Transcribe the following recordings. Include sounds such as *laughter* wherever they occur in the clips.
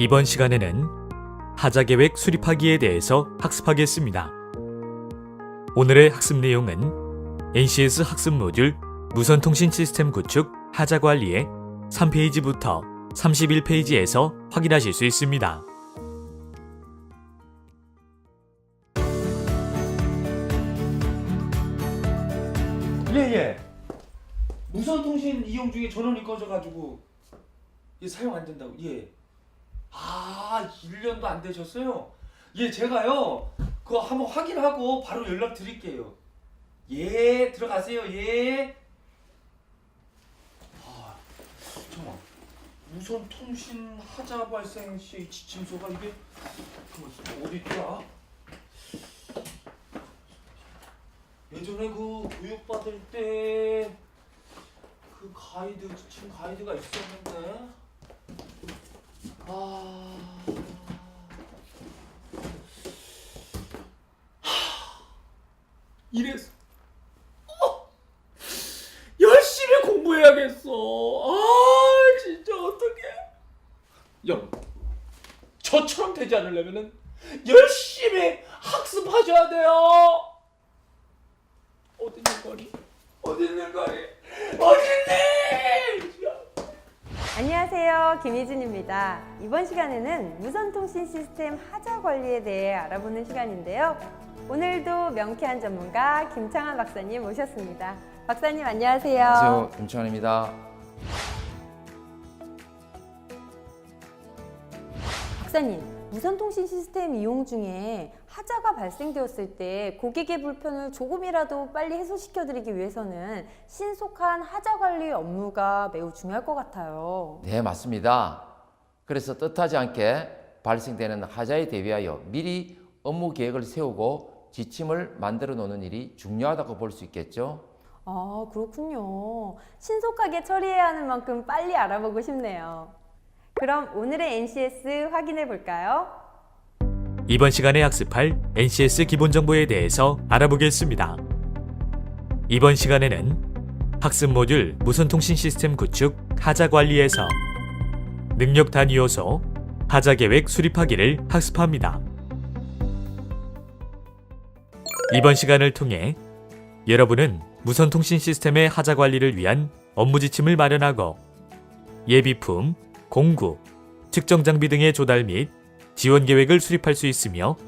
이번 시간에는 하자 계획 수립하기에 대해서 학습하겠습니다. 오늘의 학습 내용은 NCS 학습 모듈 무선통신 시스템 구축 하자 관리의 3페이지부터 31페이지에서 확인하실 수 있습니다. 예예. 무선 통신 이용 중에 전원이 꺼져가지고 예, 사용 안 된다고. 예. 아 1년도 안 되셨어요? 예 제가요 그거 한번 확인하고 바로 연락 드릴게요. 예 들어가세요 예. 아 잠깐 무선 통신 하자 발생 시 지침서가 이게 그 어디 있더라? 예전에 그 교육 받을 때 그 가이드 지침 가이드가 있었는데 아 하, 이래서 어! 열심히 공부해야겠어 아 진짜 어떡해 여러분 저처럼 되지 않으려면은 열심히 학습하셔야 돼요 어디 있는 거니? 어디 있는 거니? 어디 있니? 안녕하세요. 김희진입니다. 이번 시간에는 무선통신 시스템 하자 관리에 대해 알아보는 시간인데요. 오늘도 명쾌한 전문가 김창환 박사님 모셨습니다. 박사님 안녕하세요. 안녕하세요. 김창환입니다. 박사님, 무선통신 시스템 이용 중에 하자가 발생되었을 때 고객의 불편을 조금이라도 빨리 해소시켜드리기 위해서는 신속한 하자 관리 업무가 매우 중요할 것 같아요. 네, 맞습니다. 그래서 뜻하지 않게 발생되는 하자에 대비하여 미리 업무 계획을 세우고 지침을 만들어 놓는 일이 중요하다고 볼 수 있겠죠. 아, 그렇군요. 신속하게 처리해야 하는 만큼 빨리 알아보고 싶네요. 그럼 오늘의 NCS 확인해 볼까요? 이번 시간에 학습할 NCS 기본 정보에 대해서 알아보겠습니다. 이번 시간에는 학습 모듈 무선 통신 시스템 구축 하자 관리에서 능력 단위 요소 하자 계획 수립하기를 학습합니다. 이번 시간을 통해 여러분은 무선 통신 시스템의 하자 관리를 위한 업무 지침을 마련하고 예비품, 공구, 측정 장비 등의 조달 및 지원 계획을 수립할 수 있으며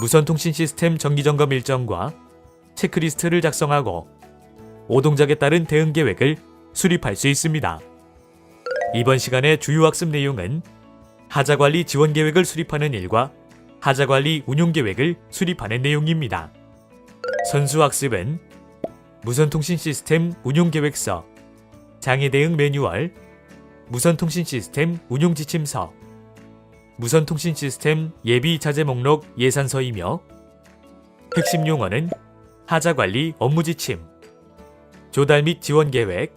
무선 통신 시스템 정기 점검 일정과 체크리스트를 작성하고 오동작에 따른 대응 계획을 수립할 수 있습니다. 이번 시간의 주요 학습 내용은 하자관리 지원 계획을 수립하는 일과 하자관리 운용 계획을 수립하는 내용입니다. 선수 학습은 무선통신 시스템 운용 계획서, 장애 대응 매뉴얼, 무선통신 시스템 운용 지침서, 무선통신 시스템 예비 자재 목록 예산서이며 핵심 용어는 하자 관리 업무 지침, 조달 및 지원 계획,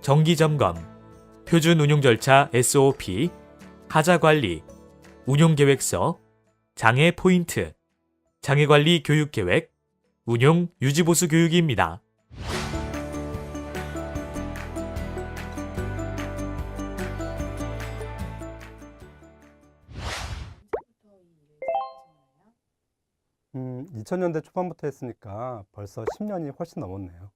정기 점검, 표준 운용 절차 SOP, 하자 관리, 운용 계획서, 장애 포인트, 장애 관리 교육 계획, 운용 유지 보수 교육입니다. 2000년대 초반부터 했으니까 벌써 10년이 훨씬 넘었네요.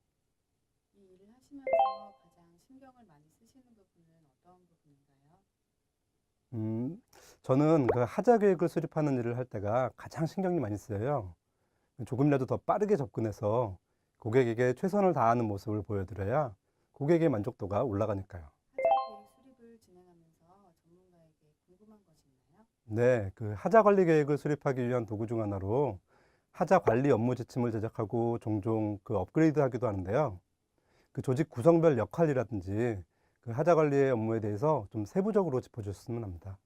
이 일을 하시면서 가장 신경을 많이 쓰시는 부분은 어떤 부분인가요? 음, 저는 그 하자 계획을 수립하는 일을 할 때가 가장 신경이 많이 쓰여요. 조금이라도 더 빠르게 접근해서 고객에게 최선을 다하는 모습을 보여드려야 고객의 만족도가 올라가니까요. 하자 계획 수립을 진행하면서 전문가에게 궁금한 것이 있나요? 네, 그 하자 관리 계획을 수립하기 위한 도구 중 하나로 하자 관리 업무 지침을 제작하고 종종 그 업그레이드 하기도 하는데요. 그 조직 구성별 역할이라든지 그 하자 관리의 업무에 대해서 좀 세부적으로 짚어주셨으면 합니다.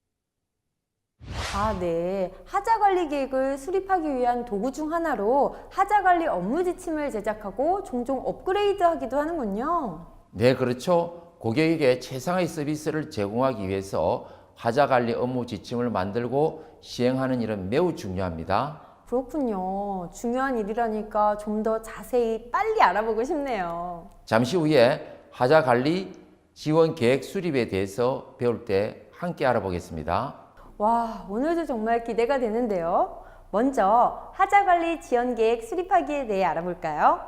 아, 네. 하자 관리 계획을 수립하기 위한 도구 중 하나로 하자 관리 업무 지침을 제작하고 종종 업그레이드 하기도 하는군요. 네, 그렇죠. 고객에게 최상의 서비스를 제공하기 위해서 하자 관리 업무 지침을 만들고 시행하는 일은 매우 중요합니다. 그렇군요. 중요한 일이라니까 좀 더 자세히 빨리 알아보고 싶네요. 잠시 후에 하자 관리 지원 계획 수립에 대해서 배울 때 함께 알아보겠습니다. 와, 오늘도 정말 기대가 되는데요. 먼저 하자 관리 지원 계획 수립하기에 대해 알아볼까요?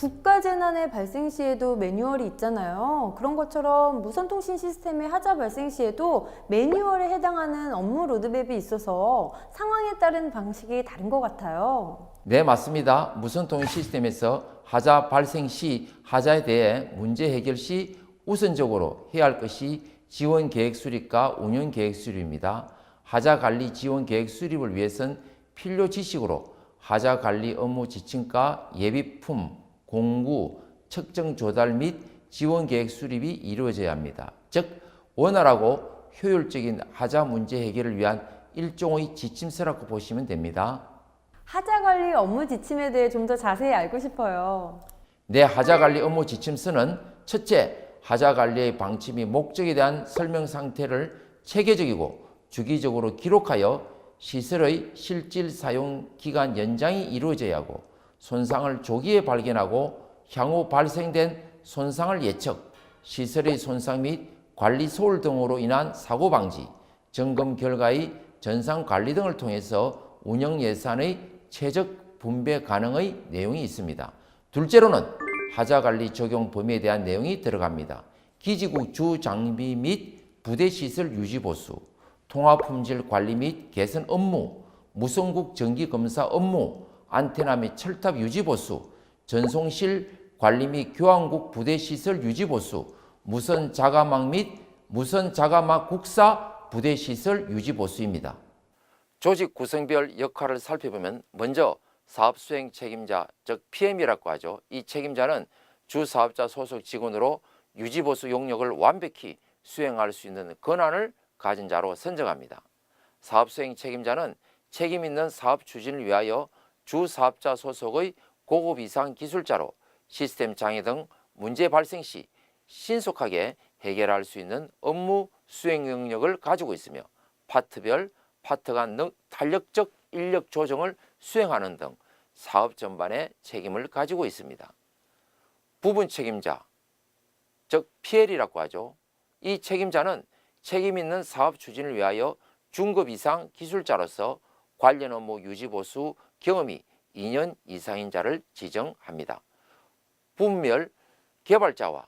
국가재난의 발생 시에도 매뉴얼이 있잖아요. 그런 것처럼 무선통신 시스템의 하자 발생 시에도 매뉴얼에 해당하는 업무 로드맵이 있어서 상황에 따른 방식이 다른 것 같아요. 네, 맞습니다. 무선통신 시스템에서 하자 발생 시 하자에 대해 문제 해결 시 우선적으로 해야 할 것이 지원 계획 수립과 운영 계획 수립입니다. 하자 관리 지원 계획 수립을 위해선 필요 지식으로 하자 관리 업무 지침과 예비품, 공구, 측정 조달 및 지원 계획 수립이 이루어져야 합니다. 즉 원활하고 효율적인 하자 문제 해결을 위한 일종의 지침서라고 보시면 됩니다. 하자 관리 업무 지침에 대해 좀 더 자세히 알고 싶어요. 내 하자 관리 업무 지침서는 첫째, 하자 관리의 방침이 목적에 대한 설명 상태를 체계적이고 주기적으로 기록하여 시설의 실질 사용 기간 연장이 이루어져야 하고 손상을 조기에 발견하고 향후 발생된 손상을 예측, 시설의 손상 및 관리 소홀 등으로 인한 사고 방지, 점검 결과의 전상 관리 등을 통해서 운영 예산의 최적 분배 가능의 내용이 있습니다. 둘째로는 하자 관리 적용 범위에 대한 내용이 들어갑니다. 기지국 주 장비 및 부대 시설 유지 보수, 통합 품질 관리 및 개선 업무, 무선국 정기 검사 업무, 안테나 및 철탑 유지 보수, 전송실 관리 및 교환국 부대 시설 유지 보수, 무선 자가막 및 무선 자가막 국사 부대 시설 유지 보수입니다. 조직 구성별 역할을 살펴보면 먼저 사업 수행 책임자, 즉 PM이라고 하죠. 이 책임자는 주 사업자 소속 직원으로 유지 보수 용역을 완벽히 수행할 수 있는 권한을 가진 자로 선정합니다. 사업 수행 책임자는 책임 있는 사업 추진을 위하여 주 사업자 소속의 고급 이상 기술자로 시스템 장애 등 문제 발생 시 신속하게 해결할 수 있는 업무 수행 능력을 가지고 있으며 파트별 파트 간 능- 탄력적 인력 조정을 수행하는 등 사업 전반의 책임을 가지고 있습니다. 부분 책임자, 즉 PL이라고 하죠. 이 책임자는 책임 있는 사업 추진을 위하여 중급 이상 기술자로서 관련 업무 유지 보수 경험이 2년 이상인 자를 지정합니다. 부문별 개발자와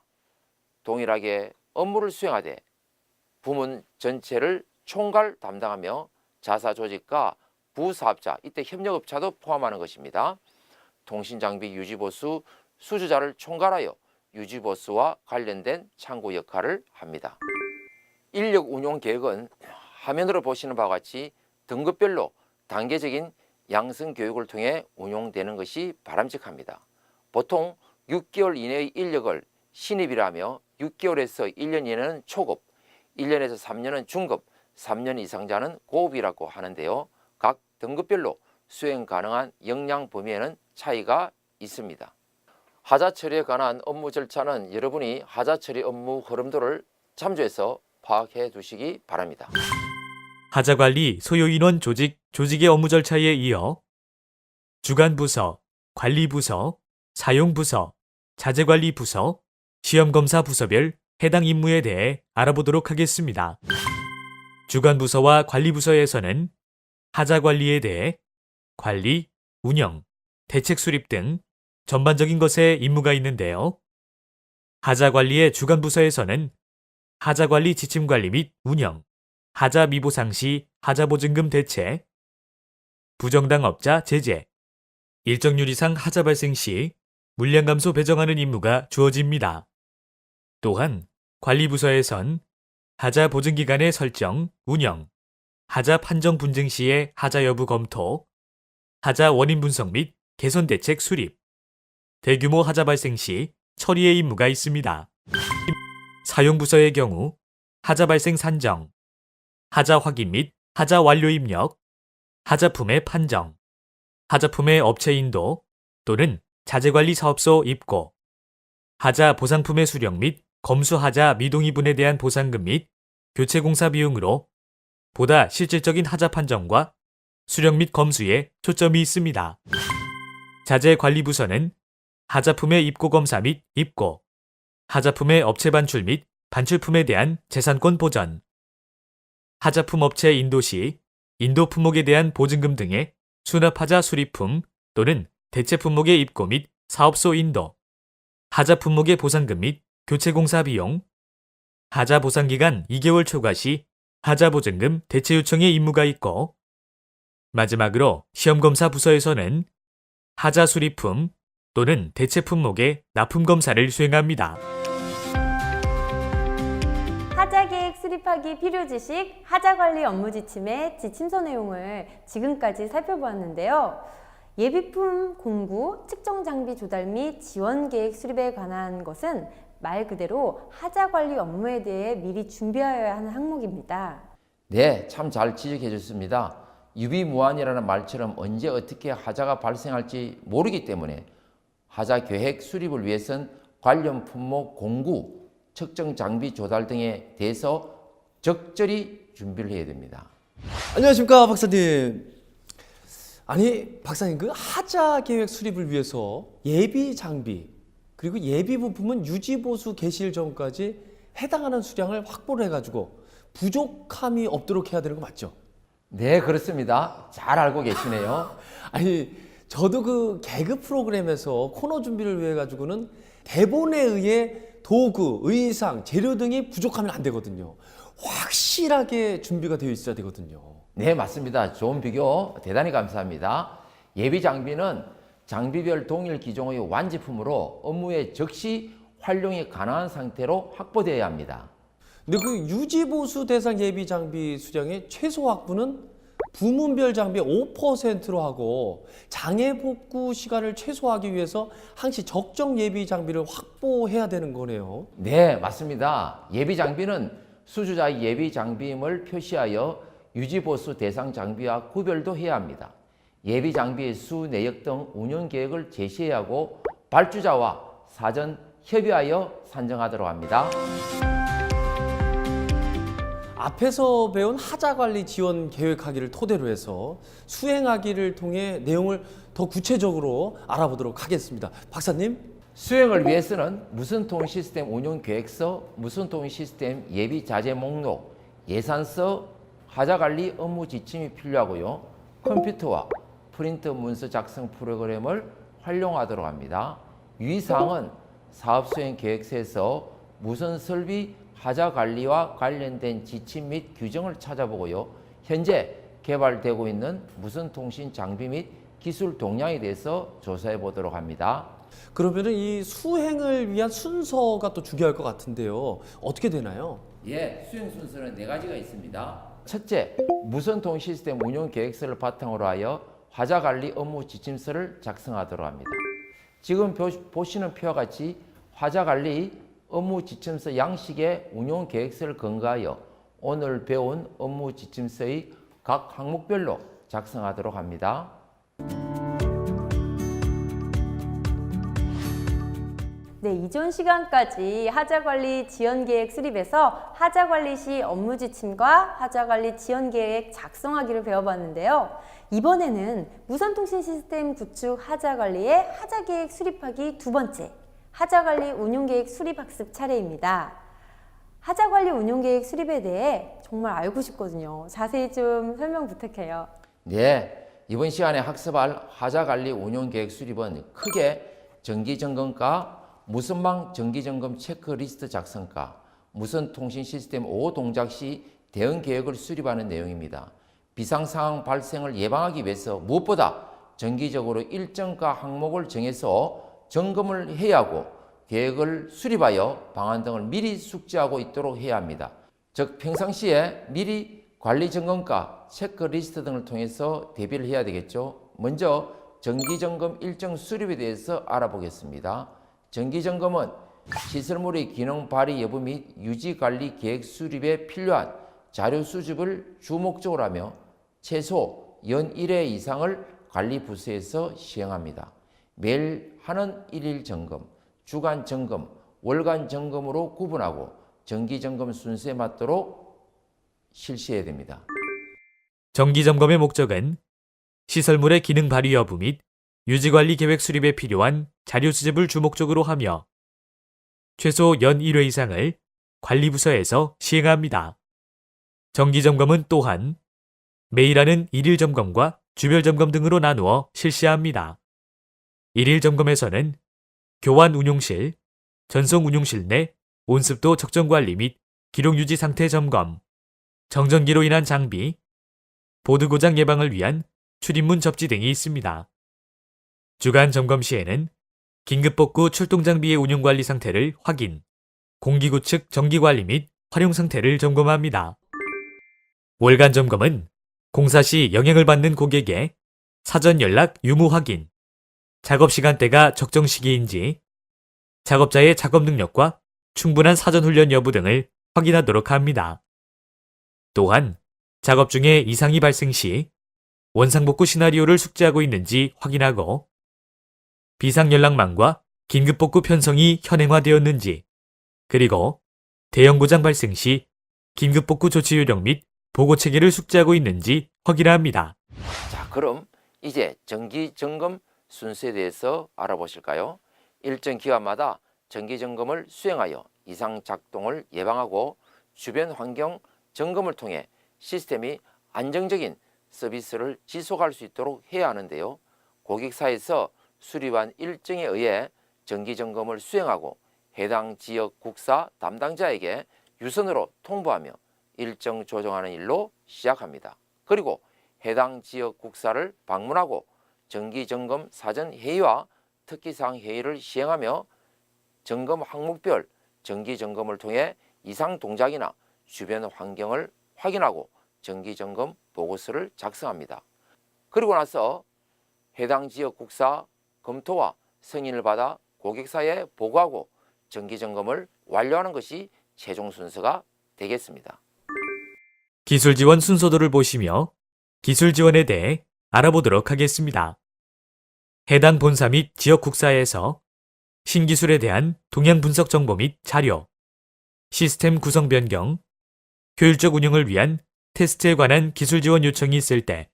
동일하게 업무를 수행하되 부문 전체를 총괄 담당하며 자사 조직과 부사업자 이때 협력업자도 포함하는 것입니다. 통신장비 유지보수 수주자를 총괄하여 유지보수와 관련된 창구 역할을 합니다. 인력 운용 계획은 화면으로 보시는 바와 같이 등급별로 단계적인 양성 교육을 통해 운용되는 것이 바람직합니다. 보통 6개월 이내의 인력을 신입이라며 6개월에서 1년 이내는 초급, 1년에서 3년은 중급, 3년 이상자는 고급이라고 하는데요. 각 등급별로 수행 가능한 역량 범위에는 차이가 있습니다. 하자 처리에 관한 업무 절차는 여러분이 하자 처리 업무 흐름도를 참조해서 파악해 두시기 바랍니다. 하자관리 소요인원 조직, 조직의 업무 절차에 이어 주간부서, 관리부서, 사용부서, 자재관리부서, 시험검사 부서별 해당 임무에 대해 알아보도록 하겠습니다. 주간부서와 관리부서에서는 하자관리에 대해 관리, 운영, 대책 수립 등 전반적인 것에 임무가 있는데요. 하자관리의 주간부서에서는 하자관리 지침관리 및 운영, 하자 미보상 시 하자 보증금 대체, 부정당 업자 제재, 일정률 이상 하자 발생 시 물량 감소 배정하는 임무가 주어집니다. 또한 관리부서에선 하자 보증 기간의 설정, 운영, 하자 판정 분쟁 시의 하자 여부 검토, 하자 원인 분석 및 개선 대책 수립, 대규모 하자 발생 시 처리의 임무가 있습니다. 사용부서의 경우 하자 발생 산정, 하자 확인 및 하자 완료 입력, 하자품의 판정, 하자품의 업체 인도 또는 자재관리 사업소 입고, 하자 보상품의 수령 및 검수하자 미동의분에 대한 보상금 및 교체 공사 비용으로 보다 실질적인 하자 판정과 수령 및 검수에 초점이 있습니다. 자재관리부서는 하자품의 입고 검사 및 입고, 하자품의 업체 반출 및 반출품에 대한 재산권 보전, 하자품 업체 인도 시 인도 품목에 대한 보증금 등의 수납하자 수리품 또는 대체 품목의 입고 및 사업소 인도, 하자 품목의 보상금 및 교체 공사 비용, 하자 보상 기간 2개월 초과 시 하자 보증금 대체 요청의 임무가 있고, 마지막으로 시험 검사 부서에서는 하자 수리품 또는 대체 품목의 납품 검사를 수행합니다. 수립하기 필요 지식, 하자 관리 업무 지침의 지침서 내용을 지금까지 살펴보았는데요. 예비품 공구, 측정 장비 조달 및 지원 계획 수립에 관한 것은 말 그대로 하자 관리 업무에 대해 미리 준비하여야 하는 항목입니다. 네, 참 잘 지적해 주셨습니다. 유비무한이라는 말처럼 언제 어떻게 하자가 발생할지 모르기 때문에 하자 계획 수립을 위해선 관련 품목 공구, 측정 장비 조달 등에 대해서 적절히 준비를 해야 됩니다. 안녕하십니까 박사님. 아니 박사님 그 하자 계획 수립을 위해서 예비 장비 그리고 예비 부품은 유지 보수 개시일 전까지 해당하는 수량을 확보를 해가지고 부족함이 없도록 해야 되는 거 맞죠? 네, 그렇습니다. 잘 알고 계시네요. *laughs* 아니 저도 그 개그 프로그램에서 코너 준비를 위해 가지고는 대본에 의해 도구, 의상, 재료 등이 부족하면 안 되거든요. 확실하게 준비가 되어 있어야 되거든요. 네, 맞습니다. 좋은 비교 대단히 감사합니다. 예비 장비는 장비별 동일 기종의 완제품으로 업무에 즉시 활용이 가능한 상태로 확보되어야 합니다. 근데 그 유지 보수 대상 예비 장비 수량의 최소 확보는 부문별 장비 5%로 하고 장애 복구 시간을 최소화하기 위해서 항시 적정 예비 장비를 확보해야 되는 거네요. 네, 맞습니다. 예비 장비는 수주자의 예비 장비임을 표시하여 유지보수 대상 장비와 구별도 해야 합니다. 예비 장비의 수, 내역 등 운영 계획을 제시해야 하고 발주자와 사전 협의하여 산정하도록 합니다. 앞에서 배운 하자 관리 지원 계획하기를 토대로 해서 수행하기를 통해 내용을 더 구체적으로 알아보도록 하겠습니다. 박사님, 수행을 위해서는 무선통 시스템 운영 계획서, 무선통 시스템 예비 자재 목록, 예산서, 하자 관리 업무 지침이 필요하고요. 컴퓨터와 프린트 문서 작성 프로그램을 활용하도록 합니다. 유의사항은 사업 수행 계획서에서 무선 설비 하자 관리와 관련된 지침 및 규정을 찾아보고요. 현재 개발되고 있는 무선 통신 장비 및 기술 동향에 대해서 조사해 보도록 합니다. 그러면은 이 수행을 위한 순서가 또 중요할 것 같은데요. 어떻게 되나요? 예, 수행 순서는 네 가지가 있습니다. 첫째, 무선통 시스템 운영 계획서를 바탕으로 하여 화자 관리 업무 지침서를 작성하도록 합니다. 지금 보- 보시는 표와 같이 화자 관리 업무 지침서 양식의 운용 계획서를 근거하여 오늘 배운 업무 지침서의 각 항목별로 작성하도록 합니다. 네, 이전 시간까지 하자관리 지연계획 수립에서 하자관리 시 업무 지침과 하자관리 지연계획 작성하기를 배워봤는데요. 이번에는 무선통신 시스템 구축 하자관리의 하자계획 수립하기 두 번째, 하자관리 운용계획 수립 학습 차례입니다. 하자관리 운용계획 수립에 대해 정말 알고 싶거든요. 자세히 좀 설명 부탁해요. 네, 이번 시간에 학습할 하자관리 운영계획 수립은 크게 정기점검과 무선망 정기점검 체크리스트 작성과 무선 통신 시스템 5 동작 시 대응 계획을 수립하는 내용입니다. 비상 상황 발생을 예방하기 위해서 무엇보다 정기적으로 일정과 항목을 정해서 점검을 해야 하고 계획을 수립하여 방안 등을 미리 숙지하고 있도록 해야 합니다. 즉 평상시에 미리 관리 점검과 체크리스트 등을 통해서 대비를 해야 되겠죠. 먼저 정기 점검 일정 수립에 대해서 알아보겠습니다. 정기 점검은 시설물의 기능 발휘 여부 및 유지 관리 계획 수립에 필요한 자료 수집을 주목적으로 하며 최소 연 1회 이상을 관리 부서에서 시행합니다. 매일 하는 일일 점검, 주간 점검, 월간 점검으로 구분하고 정기 점검 순서에 맞도록 실시해야 됩니다. 정기 점검의 목적은 시설물의 기능 발휘 여부 및 유지 관리 계획 수립에 필요한 자료 수집을 주목적으로 하며 최소 연 1회 이상을 관리부서에서 시행합니다. 정기점검은 또한 매일 하는 일일 점검과 주별 점검 등으로 나누어 실시합니다. 일일 점검에서는 교환 운용실, 전송 운용실 내 온습도 적정 관리 및 기록 유지 상태 점검, 정전기로 인한 장비, 보드 고장 예방을 위한 출입문 접지 등이 있습니다. 주간 점검 시에는 긴급 복구 출동 장비의 운용 관리 상태를 확인, 공기구 측 정기 관리 및 활용 상태를 점검합니다. 월간 점검은 공사 시 영향을 받는 고객의 사전 연락 유무 확인, 작업 시간대가 적정 시기인지, 작업자의 작업 능력과 충분한 사전 훈련 여부 등을 확인하도록 합니다. 또한 작업 중에 이상이 발생 시 원상복구 시나리오를 숙지하고 있는지 확인하고 비상연락망과 긴급복구 편성이 현행화되었는지 그리고 대형 고장 발생 시 긴급복구 조치 요령 및 보고 체계를 숙지하고 있는지 확인합니다. 자, 그럼 이제 정기 점검 순서에 대해서 알아보실까요? 일정 기간마다 정기 점검을 수행하여 이상 작동을 예방하고 주변 환경 점검을 통해 시스템이 안정적인 서비스를 지속할 수 있도록 해야 하는데요. 고객사에서 수립한 일정에 의해 정기 점검을 수행하고 해당 지역 국사 담당자에게 유선으로 통보하며 일정 조정하는 일로 시작합니다. 그리고 해당 지역 국사를 방문하고 정기 점검 사전 회의와 특기사항 회의를 시행하며 점검 항목별 정기 점검을 통해 이상 동작이나 주변 환경을 확인하고 정기 점검 보고서를 작성합니다. 그리고 나서 해당 지역 국사 검토와 승인을 받아 고객사에 보고하고 정기 점검을 완료하는 것이 최종 순서가 되겠습니다. 기술 지원 순서도를 보시며 기술 지원에 대해 알아보도록 하겠습니다. 해당 본사 및 지역 국사에서 신기술에 대한 동향 분석 정보 및 자료, 시스템 구성 변경, 효율적 운영을 위한 테스트에 관한 기술 지원 요청이 있을 때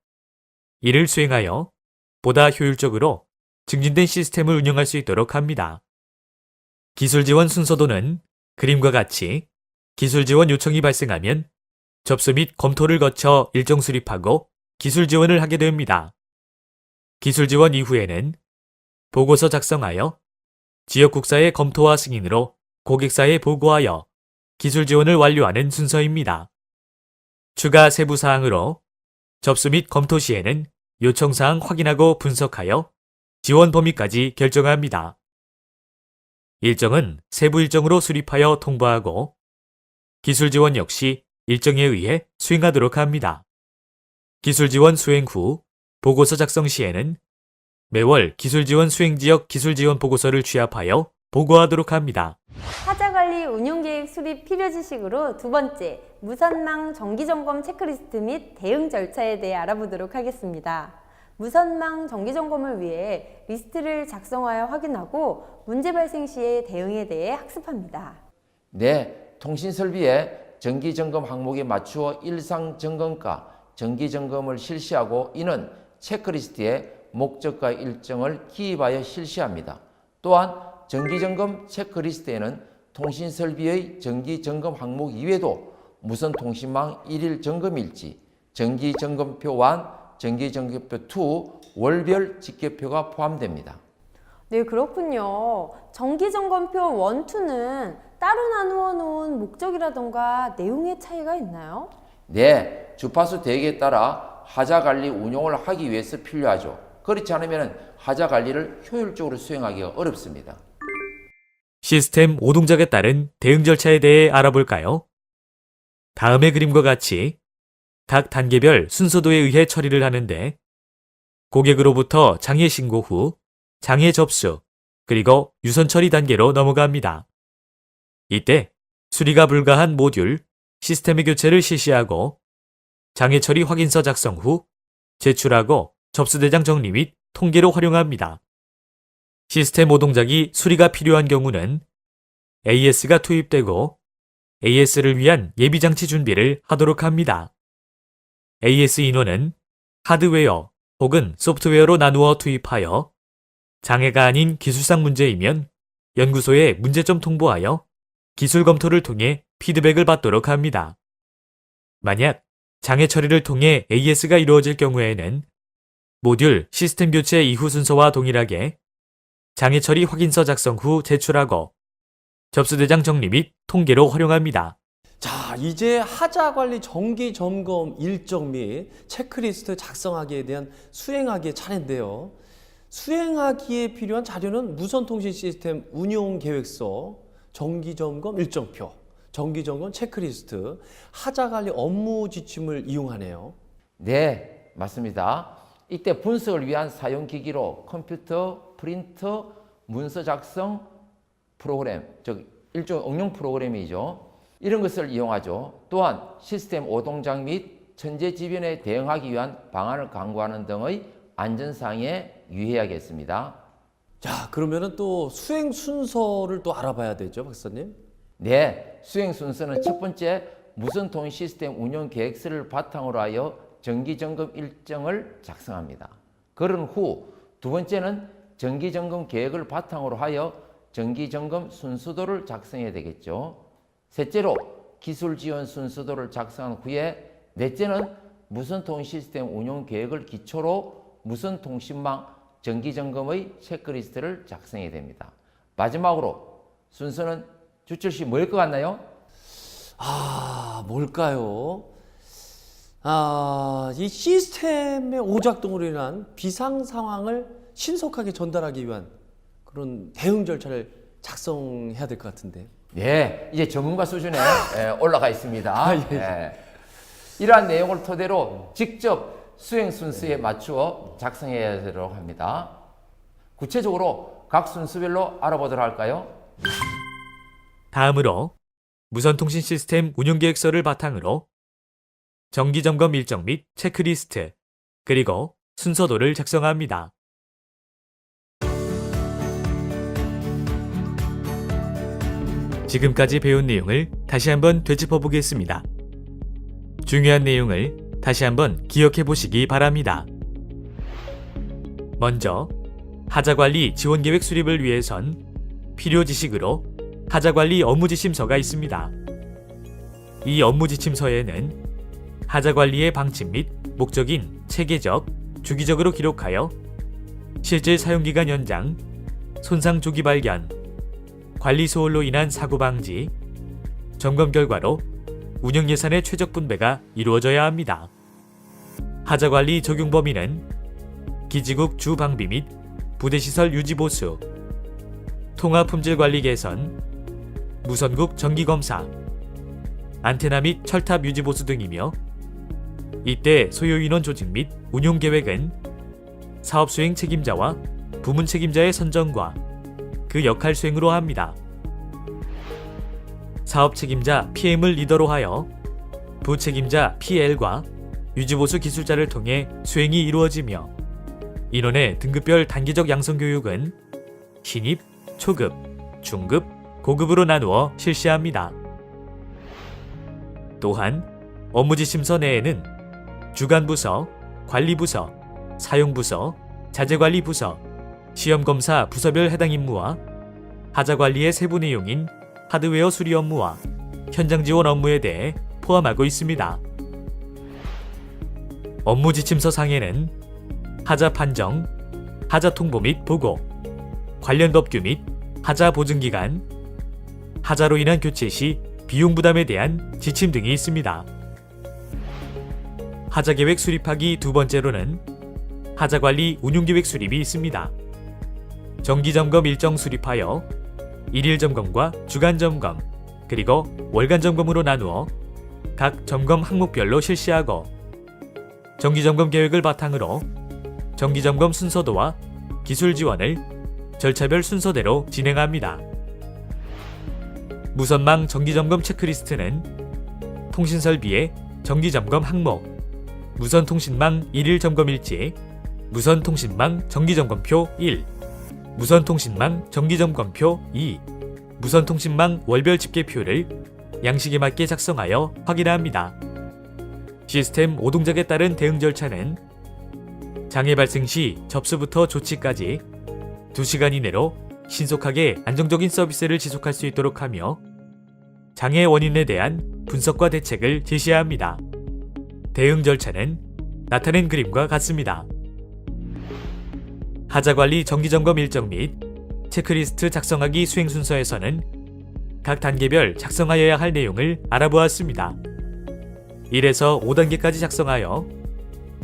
이를 수행하여 보다 효율적으로 증진된 시스템을 운영할 수 있도록 합니다. 기술 지원 순서도는 그림과 같이 기술 지원 요청이 발생하면 접수 및 검토를 거쳐 일정 수립하고 기술 지원을 하게 됩니다. 기술 지원 이후에는 보고서 작성하여 지역 국사의 검토와 승인으로 고객사에 보고하여 기술 지원을 완료하는 순서입니다. 추가 세부 사항으로 접수 및 검토 시에는 요청 사항 확인하고 분석하여 지원 범위까지 결정합니다. 일정은 세부 일정으로 수립하여 통보하고 기술 지원 역시 일정에 의해 수행하도록 합니다. 기술 지원 수행 후 보고서 작성 시에는 매월 기술 지원 수행 지역 기술 지원 보고서를 취합하여 보고하도록 합니다. 하자관리 운용계획 수립 필요 지식으로 두 번째, 무선망 정기점검 체크리스트 및 대응 절차에 대해 알아보도록 하겠습니다. 무선망 정기점검을 위해 리스트를 작성하여 확인하고 문제 발생 시의 대응에 대해 학습합니다. 내 통신 설비의 정기 점검 항목에 맞추어 일상 점검과 정기 점검을 실시하고 이는 체크리스트에 목적과 일정을 기입하여 실시합니다. 또한 정기 점검 체크리스트에는 통신 설비의 정기 점검 항목 이외에도 무선 통신망 일일 점검 일지, 정기 점검표 1, 정기 점검표 2, 월별 직계표가 포함됩니다. 네, 그렇군요. 정기점검표 1, 2는 따로 나누어 놓은 목적이라던가 내용의 차이가 있나요? 네, 주파수 대역에 따라 하자 관리 운용을 하기 위해서 필요하죠. 그렇지 않으면 하자 관리를 효율적으로 수행하기가 어렵습니다. 시스템 오동작에 따른 대응 절차에 대해 알아볼까요? 다음의 그림과 같이 각 단계별 순서도에 의해 처리를 하는데 고객으로부터 장애 신고 후 장애 접수 그리고 유선 처리 단계로 넘어갑니다. 이때 수리가 불가한 모듈, 시스템의 교체를 실시하고 장애 처리 확인서 작성 후 제출하고 접수 대장 정리 및 통계로 활용합니다. 시스템 오동작이 수리가 필요한 경우는 AS가 투입되고 AS를 위한 예비장치 준비를 하도록 합니다. AS 인원은 하드웨어 혹은 소프트웨어로 나누어 투입하여 장애가 아닌 기술상 문제이면 연구소에 문제점 통보하여 기술 검토를 통해 피드백을 받도록 합니다. 만약 장애 처리를 통해 AS가 이루어질 경우에는 모듈 시스템 교체 이후 순서와 동일하게 장애 처리 확인서 작성 후 제출하고 접수대장 정리 및 통계로 활용합니다. 자, 이제 하자 관리 정기 점검 일정 및 체크리스트 작성하기에 대한 수행하기의 차례인데요. 수행하기에 필요한 자료는 무선 통신 시스템 운용 계획서, 정기 점검 일정표, 정기 점검 체크리스트, 하자 관리 업무 지침을 이용하네요. 네, 맞습니다. 이때 분석을 위한 사용 기기로 컴퓨터, 프린터, 문서 작성 프로그램, 즉 일종 응용 프로그램이죠. 이런 것을 이용하죠. 또한 시스템 오동작 및 천재 지변에 대응하기 위한 방안을 강구하는 등의 안전사항에 유의해야겠습니다. 자, 그러면은 또 수행 순서를 또 알아봐야 되죠, 박사님? 네, 수행 순서는 첫 번째 무선 통신 시스템 운영 계획서를 바탕으로 하여 정기 점검 일정을 작성합니다. 그런 후 두 번째는 정기 점검 계획을 바탕으로 하여 정기 점검 순서도를 작성해야 되겠죠. 셋째로 기술 지원 순서도를 작성한 후에 넷째는 무선 통신 시스템 운용 계획을 기초로 무선 통신망 정기 점검의 체크리스트를 작성해야 됩니다. 마지막으로 순서는 주철 씨 뭐일 것 같나요? 아, 뭘까요? 아, 이 시스템의 오작동으로 인한 비상 상황을 신속하게 전달하기 위한 그런 대응 절차를 작성해야 될 것 같은데. 네, 이제 전문가 수준에 예, 올라가 있습니다. 아, 예. 예. 이러한 내용을 토대로 직접 수행 순서에 맞추어 작성해야 되도록 합니다. 구체적으로 각 순서별로 알아보도록 할까요? 다음으로 무선통신 시스템 운용계획서를 바탕으로 정기점검 일정 및 체크리스트, 그리고 순서도를 작성합니다. 지금까지 배운 내용을 다시 한번 되짚어 보겠습니다. 중요한 내용을 다시 한번 기억해 보시기 바랍니다. 먼저, 하자관리 지원계획 수립을 위해선 필요 지식으로 하자관리 업무지침서가 있습니다. 이 업무지침서에는 하자관리의 방침 및 목적인 체계적, 주기적으로 기록하여 실질 사용기간 연장, 손상 조기 발견, 관리 소홀로 인한 사고 방지, 점검 결과로 운영 예산의 최적 분배가 이루어져야 합니다. 하자 관리 적용 범위는 기지국 주 방비 및 부대 시설 유지 보수, 통화 품질 관리 개선, 무선국 정기 검사, 안테나 및 철탑 유지 보수 등이며 이때 소요 인원 조직 및 운용 계획은 사업 수행 책임자와 부문 책임자의 선정과 그 역할 수행으로 합니다. 사업 책임자 PM을 리더로 하여 부책임자 PL과 유지보수 기술자를 통해 수행이 이루어지며 인원의 등급별 단기적 양성 교육은 신입, 초급, 중급, 고급으로 나누어 실시합니다. 또한 업무지침서 내에는 주간부서, 관리부서, 사용부서, 자재관리부서, 시험검사 부서별 해당 임무와 하자관리의 세부 내용인 하드웨어 수리 업무와 현장 지원 업무에 대해 포함하고 있습니다. 업무 지침서 상에는 하자 판정, 하자 통보 및 보고, 관련 법규 및 하자 보증 기간, 하자로 인한 교체 시 비용 부담에 대한 지침 등이 있습니다. 하자 계획 수립하기 두 번째로는 하자 관리 운용 계획 수립이 있습니다. 정기 점검 일정 수립하여 일일 점검과 주간 점검 그리고 월간 점검으로 나누어 각 점검 항목별로 실시하고 정기 점검 계획을 바탕으로 정기 점검 순서도와 기술 지원을 절차별 순서대로 진행합니다. 무선망 정기점검 체크리스트는 통신설비의 정기점검 항목, 무선통신망 일일 점검일지, 무선통신망 정기점검표 1, 무선통신망 정기점검표 2, 무선통신망 월별 집계표를 양식에 맞게 작성하여 확인합니다. 시스템 오동작에 따른 대응 절차는 장애 발생 시 접수부터 조치까지 2시간 이내로 신속하게 안정적인 서비스를 지속할 수 있도록 하며 장애 원인에 대한 분석과 대책을 제시해야 합니다. 대응 절차는 나타낸 그림과 같습니다. 하자 관리 정기 점검 일정 및 체크리스트 작성하기 수행 순서에서는 각 단계별 작성하여야 할 내용을 알아보았습니다. 1에서 5단계까지 작성하여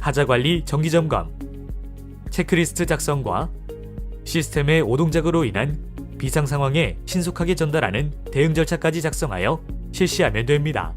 하자 관리 정기 점검, 체크리스트 작성과 시스템의 오동작으로 인한 비상 상황에 신속하게 전달하는 대응 절차까지 작성하여 실시하면 됩니다.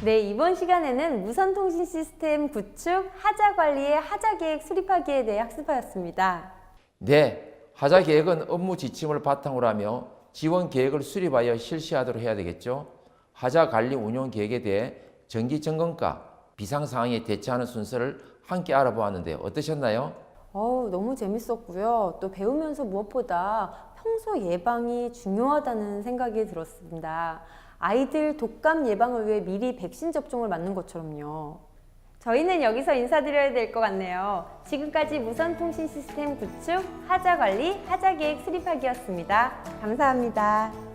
네, 이번 시간에는 무선통신 시스템 구축, 하자 관리의 하자 계획 수립하기에 대해 학습하였습니다. 네, 하자 계획은 업무 지침을 바탕으로 하며 지원 계획을 수립하여 실시하도록 해야 되겠죠. 하자 관리 운영 계획에 대해 정기 점검과 비상 상황에 대처하는 순서를 함께 알아보았는데 어떠셨나요? 어우, 너무 재밌었고요. 또 배우면서 무엇보다 평소 예방이 중요하다는 생각이 들었습니다. 아이들 독감 예방을 위해 미리 백신 접종을 맞는 것처럼요. 저희는 여기서 인사드려야 될 것 같네요. 지금까지 무선통신 시스템 구축, 하자 관리, 하자 계획 수립하기였습니다. 감사합니다.